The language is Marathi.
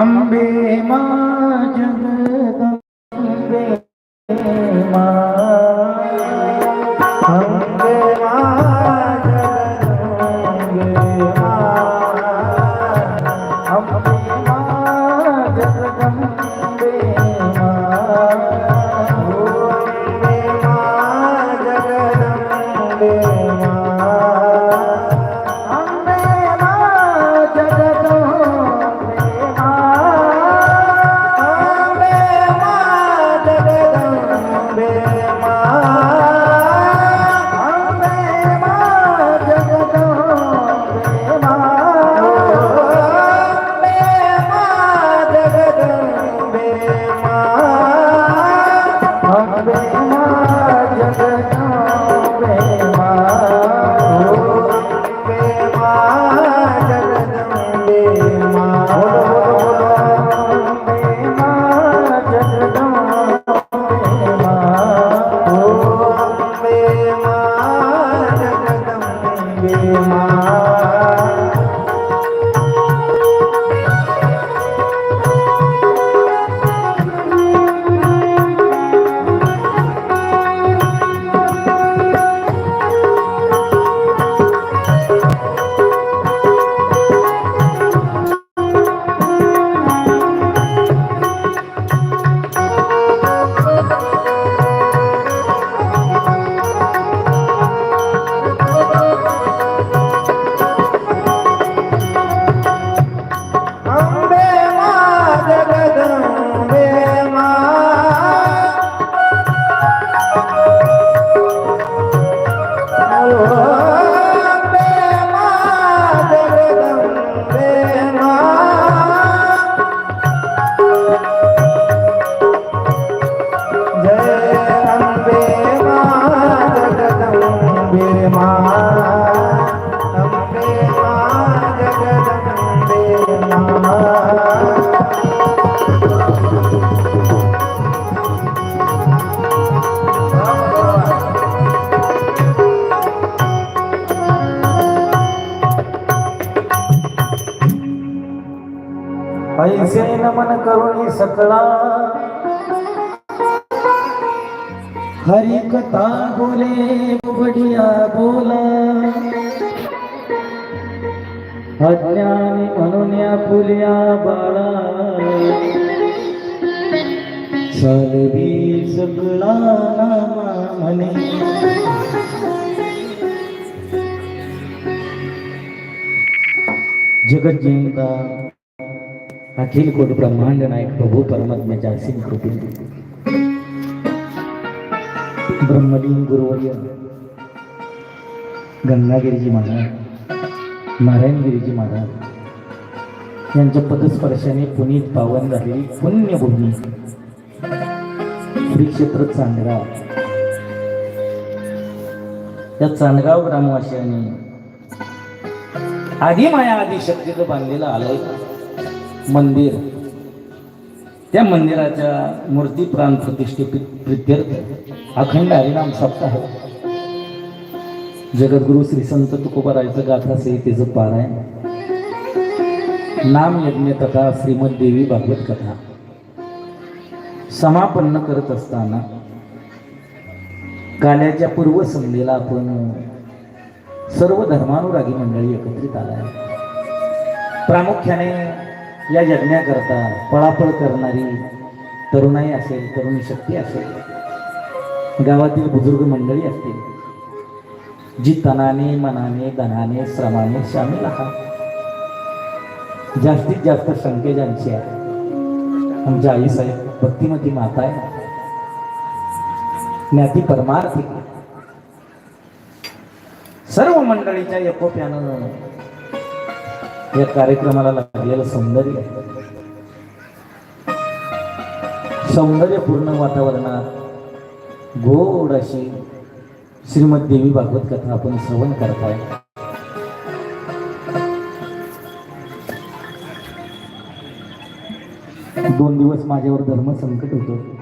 અંબે મા જગદંબે મા. ऐसे नमन करुणी सकळा हरी कथा बोले बढ़िया बोला। अज्ञानी म्हणून या फुल्या बाळा. सलबी सगळा म्हणे जगत अखिल कोट ब्रह्मांड नायक प्रभू परमात्म्याच्या असीम कृपी ब्रह्मलीन गुरुवर्य गंगागिरीजी महाराज. नारायणगिरीजी महाराज यांच्या पदस्पर्शाने पुनीत पावन झालेली पुण्यभूमी. श्री क्षेत्र चांदगाव. या चांदगाव ग्रामवासियांनी आधी माया आधी शक्तीचं बांधलेलं आलंय मंदिर. त्या मंदिराच्या मूर्ती प्राण प्रतिष्ठे प्रित्यर्थ अखंड हरिनाम सप्ताह. जगद्गुरु श्री संत तुकोबारायचं गाथा संहितेचं पारायण. नाम यज्ञ कथा श्रीमद देवी भागवत कथा. समापन्न करत असताना काल्याच्या पूर्व संध्येला आपण सर्व धर्मानुरागी मंडळी एकत्रित आला आहे प्रामुख्याने या यज्ञाकरता पळापळ करणारी तरुणाई असेल तरुणी शक्ती असेल गावातील बुजुर्ग मंडळी असतील जी तनाने मनाने धनाने श्रमाने सामील आहात. जास्तीत जास्त संख्या ज्यांची आहे. आमच्या आईसाहेब भक्तिमती माता आहे. ज्ञाती परमार्थी. सर्व मंडळीच्या एकोप्यानं या कार्यक्रमाला लागलेलं सौंदर्य. सौंदर्यपूर्ण वातावरणात गोड अशी श्रीमद देवी भागवत कथा आपण श्रवण करताय. दोन दिवस माझ्यावर धर्म संकट होतं.